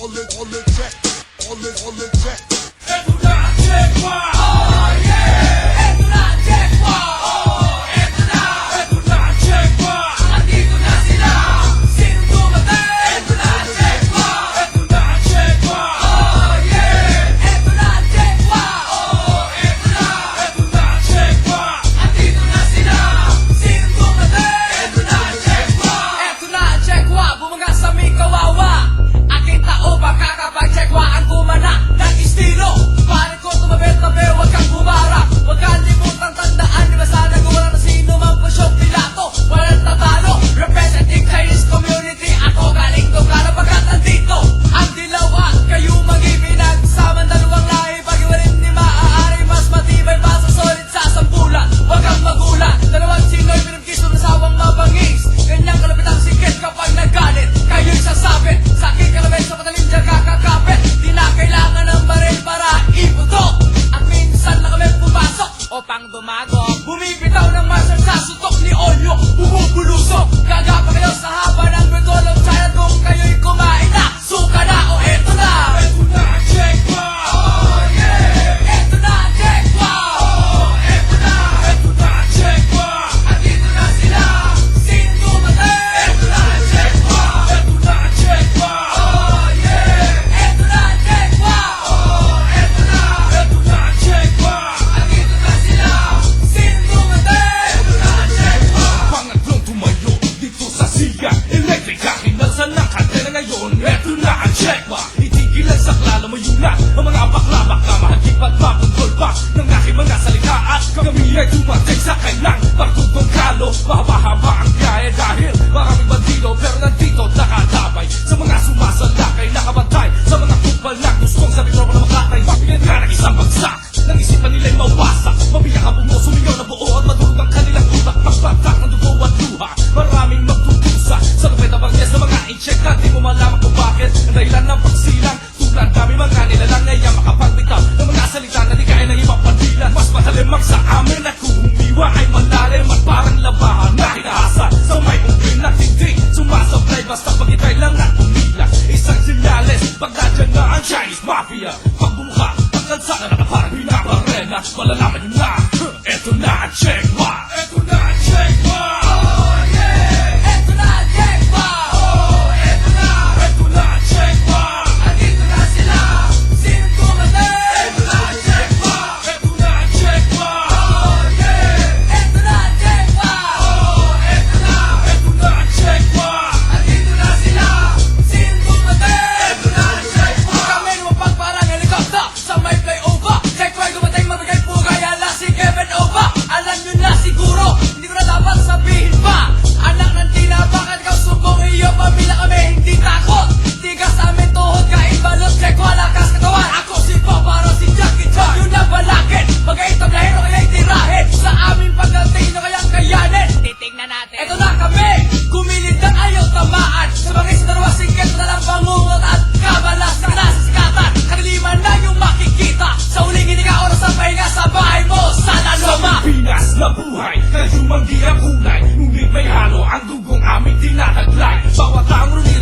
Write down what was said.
on the on the track, on the on the track. Pumasok O pang dumago. Bumibitaw ng master sa sutok ni Olyo. Bumubulusok. Gaga pa kayo sa haba ng Gregol of China Kung kayo'y kumain na ngayon Eto na ang checkba Itigilan sa klalo mo yun na Ang mga bakla. Baka mahagip at mapunggol pa Ng aking mga salita at kami ay dumating sa kailang Pagtugtong kalo, mahaba-haba ang biyahe Dahil maraming bandido pero nandito nakatabay Sa mga sumasalakay, nakabantay Sa mga kupal na gustong sa tropa na makatay. Mabigyan nga ng isang bagsak Nang isipan nila'y mawasak? Mabiyak ang bungo, sumigaw na buo At madurog ang kanilang utak Pagbatak ng dugo at luha Maraming magtutusa Sa lupit na bagnes na mga i-check at di mo malaman kung bakit. Ang dahilan ng pagsilang. Tulad kami mga nilalang. Ngayon makapagbitaw Ng mga salita na di kaya ng ibang pandilan. Mas matalim sa amin at kung umiwa ay malalim At parang labahan na hinahasa Sa may umpin at hindi sumasablay Basta pagitay lang at umilang Isang sinyales pag nadyan na ang Chinese Mafia. Pag bumukha ang kalsada na parang hinabarena Malalaman nyo na Eto na ang checkmark Eto na ang checkmark buhay na humanggi ang kulay Ngunit may halo ang dugong aming tinataglay Bawat taong